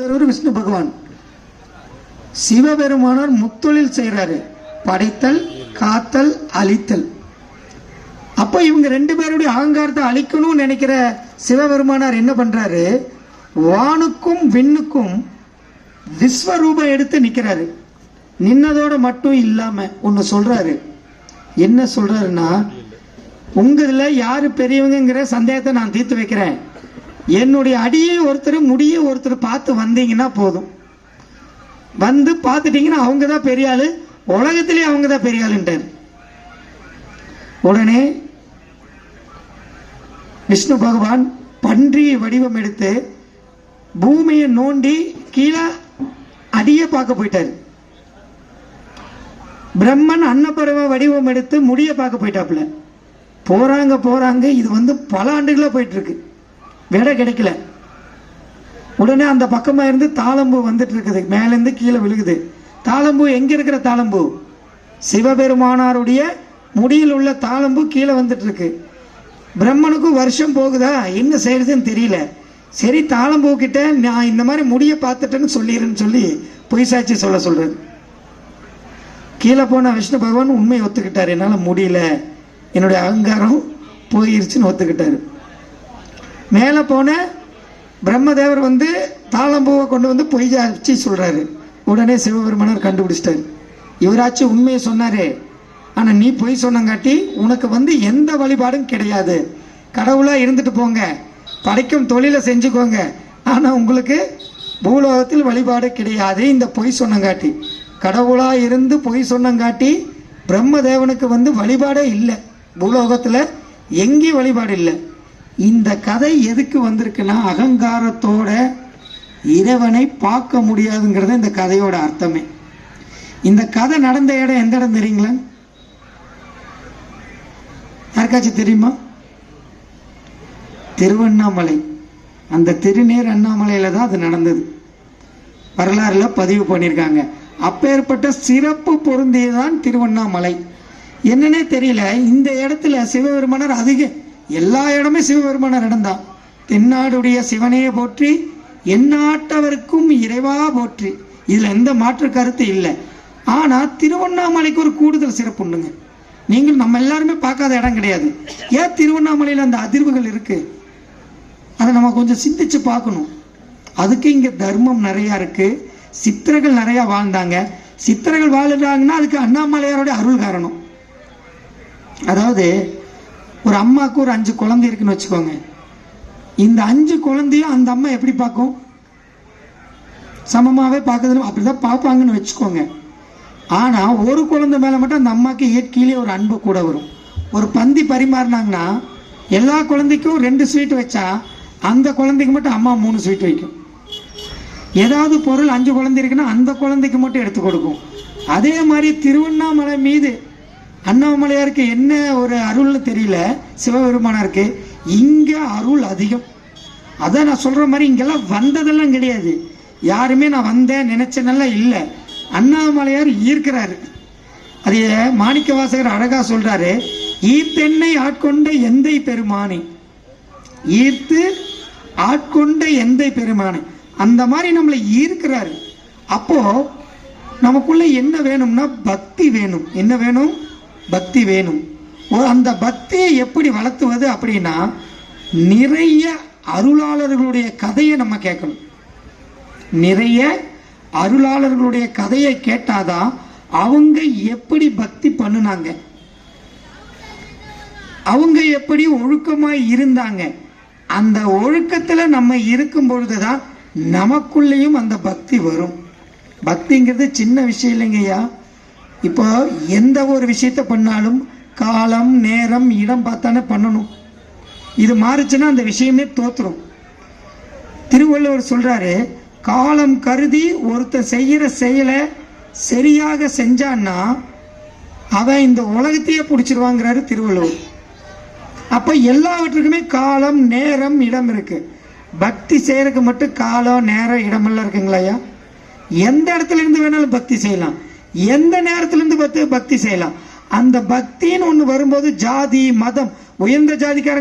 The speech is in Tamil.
ஒரு விஷ்ணு பகவான். சிவபெருமானார் முத்தொழில் செய்கிறாரு படைத்தல் காத்தல் அழித்தல். அப்ப இவங்க ரெண்டு பேருடைய அகங்காரத்தை அழிக்கணும்னு நினைக்கிற சிவபெருமானார் என்ன பண்றாரு? வானுக்கும் விண்ணுக்கும் விஸ்வரூபம் எடுத்து நிக்கிறாரு. நின்னதோட மட்டும் இல்லாம ஒன்று சொல்றாரு. என்ன சொல்றாருன்னா உங்கள யாரு பெரியவங்கிற சந்தேகத்தை நான் தீர்த்து வைக்கிறேன். என்னுடைய அடியை ஒருத்தர் முடியை ஒருத்தர் பார்த்து வந்தீங்கன்னா போதும். வந்து பார்த்துட்டீங்கன்னா அவங்க தான் பெரிய ஆளு. உலகத்திலே அவங்க தான் பெரிய ஆளுன்ட்டார். உடனே விஷ்ணு பகவான் பன்றி வடிவம் எடுத்து பூமியை நோண்டி கீழே அடியை பார்க்க போயிட்டாரு. பிரம்மன் அன்னப்பறவ வடிவம் எடுத்து முடிய பார்க்க போயிட்டாப்புல. போறாங்க போறாங்க இது வந்து பல ஆண்டுகளாக போயிட்டு இருக்கு. விடை கிடைக்கல. உடனே அந்த பக்கமாக இருந்து தாளம்பூ வந்துட்டு இருக்குது. மேலேருந்து கீழே விழுகுது. தாளம்பூ எங்கே இருக்கிற தாளம்பூ? சிவபெருமானாருடைய முடியில் உள்ள தாளம்பூ கீழே வந்துட்டு இருக்கு. பிரம்மனுக்கும் வருஷம் போகுதா? என்ன செய்யறதுன்னு தெரியல. சரி தாளம்பூ கிட்ட நான் இந்த மாதிரி முடிய பார்த்துட்டேன்னு சொல்லிடுன்னு சொல்லி பொய் சாட்சி சொல்ல சொல்றது. கீழே போன விஷ்ணு பகவான் உண்மையை ஒத்துக்கிட்டார். என்னால் முடியல. என்னுடைய அகங்காரம் போயிருச்சுன்னு ஒத்துக்கிட்டாரு. மேலே போன பிரம்மதேவர் வந்து தாளம்பூவை கொண்டு வந்து பொய் அச்சு சொல்கிறாரு உடனே சிவபெருமானர் கண்டுபிடிச்சிட்டாரு. இவராச்சும் உண்மையை சொன்னாரே. ஆனால் நீ பொய் சொன்னங்காட்டி உனக்கு வந்து எந்த வழிபாடும் கிடையாது. கடவுளாக இருந்துட்டு போங்க. படைக்கும் தொழிலை செஞ்சுக்கோங்க. ஆனால் உங்களுக்கு பூலோகத்தில் வழிபாடு கிடையாது. இந்த பொய் சொன்னங்காட்டி. கடவுளாக இருந்து பொய் சொன்னங்காட்டி பிரம்மதேவனுக்கு வந்து வழிபாடே இல்லை. பூலோகத்தில் எங்கேயும் வழிபாடு இல்லை. இந்த கதை எதுக்கு வந்திருக்குன்னா அகங்காரத்தோட இறைவனை பார்க்க முடியாதுங்கிறது இந்த கதையோட அர்த்தமே. இந்த கதை நடந்த இடம் எந்த இடம் தெரியுங்களா? யாருக்காச்சும் தெரியுமா? திருவண்ணாமலை. அந்த திருநீர் அண்ணாமலையில் தான் அது நடந்தது. வரலாறுல பதிவு பண்ணியிருக்காங்க. அப்பேற்பட்ட சிறப்பு பொருந்தியதான் திருவண்ணாமலை. என்னன்னே தெரியல. இந்த இடத்துல சிவபெருமானர் அதிக எல்லா இடமே சிவபெருமானார் இடம்தான் தென்னாடுடைய சிவனையே போற்றி எந்நாட்டவருக்கும் இறைவா போற்றி. இதில் எந்த மாற்று கருத்து இல்லை. ஆனால் திருவண்ணாமலைக்கு ஒரு கூடுதல் சிறப்பு உண்டுங்க. நீங்கள் நம்ம எல்லாருமே பார்க்காத இடம் கிடையாது. ஏன் திருவண்ணாமலையில் அந்த அதிர்வுகள் இருக்கு? அதை நம்ம கொஞ்சம் சிந்திச்சு பார்க்கணும். அதுக்கு இங்கே தர்மம் நிறையா இருக்கு. சித்தர்கள் நிறையா வாழ்ந்தாங்க. சித்தர்கள் வாழ்ந்தாங்கன்னா அதுக்கு அண்ணாமலையாரோட அருள் காரணம். அதாவது ஒரு அம்மாவுக்கு ஒரு அஞ்சு குழந்தை இருக்குன்னு வச்சுக்கோங்க. இந்த அஞ்சு குழந்தையும் அந்த அம்மா எப்படி பார்க்கும்? சமமாகவே பார்க்குதுன்னு அப்படிதான் பார்ப்பாங்கன்னு வச்சுக்கோங்க. ஆனால் ஒரு குழந்தை மேலே மட்டும் அந்த அம்மாக்கு இயற்கையிலே ஒரு அன்பு கூட வரும். ஒரு பந்தி பரிமாறினாங்கன்னா எல்லா குழந்தைக்கும் ரெண்டு ஸ்வீட் வச்சா அந்த குழந்தைக்கு மட்டும் அம்மா மூணு ஸ்வீட் வைக்கும். ஏதாவது பொருள் அஞ்சு குழந்தை இருக்குன்னா அந்த குழந்தைக்கு மட்டும் எடுத்து கொடுக்கும். அதே மாதிரி திருவண்ணாமலை மீது அண்ணாமலையாருக்கு என்ன ஒரு அருள்னு தெரியல சிவபெருமானாருக்கு. இங்கே அருள் அதிகம். அதான் நான் சொல்கிற மாதிரி இங்கெல்லாம் வந்ததெல்லாம் கிடையாது. யாருமே நான் வந்தேன் நினச்சனெல்லாம் இல்லை. அண்ணாமலையார் ஈர்க்கிறாரு. அது மாணிக்க வாசகர் அழகாக சொல்கிறாரு ஈர்த்தென்னை ஆட்கொண்ட எந்தை பெருமானி. ஈர்த்து ஆட்கொண்ட எந்தை பெருமானி. அந்த மாதிரி நம்மளை ஈர்க்கிறாரு. அப்போது நமக்குள்ளே என்ன வேணும்னா பக்தி வேணும். என்ன வேணும்? பக்தி வேணும். ஓ, அந்த பக்தியை எப்படி வளர்த்துவது அப்படின்னா நிறைய அருளாளர்களுடைய கதையை நம்ம கேட்கணும். நிறைய அருளாளர்களுடைய கதையை கேட்டாதான் அவங்க எப்படி பக்தி பண்ணுனாங்க. அவங்க எப்படி ஒழுக்கமாக இருந்தாங்க. அந்த ஒழுக்கத்தில் நம்ம இருக்கும் பொழுதுதான் நமக்குள்ளேயும் அந்த பக்தி வரும். பக்திங்கிறது சின்ன விஷயம் இல்லைங்கய்யா. இப்போ எந்த ஒரு விஷயத்த பண்ணாலும் காலம் நேரம் இடம் பார்த்தானே பண்ணணும். இது மாறுச்சுன்னா அந்த விஷயமே தோற்றுரும் திருவள்ளுவர் சொல்கிறாரு காலம் கருதி ஒருத்தன் செய்கிற செயலை சரியாக செஞ்சான்னா அவன் இந்த உலகத்தையே பிடிச்சிருவாங்கிறாரு திருவள்ளுவர். அப்போ எல்லாவற்றுக்குமே காலம் நேரம் இடம் இருக்கு. பக்தி செய்கிறதுக்கு மட்டும் காலம் நேரம் இடமெல்லாம் இருக்குங்களா எந்த இடத்துல இருந்து வேணாலும் பக்தி செய்யலாம். எந்த நேரத்திலிருந்து பார்த்து பக்தி செய்யலாம்? அந்த பக்தின்னு ஒன்று வரும்போது ஜாதி மதம் உயர்ந்த ஜாதிக்காரன்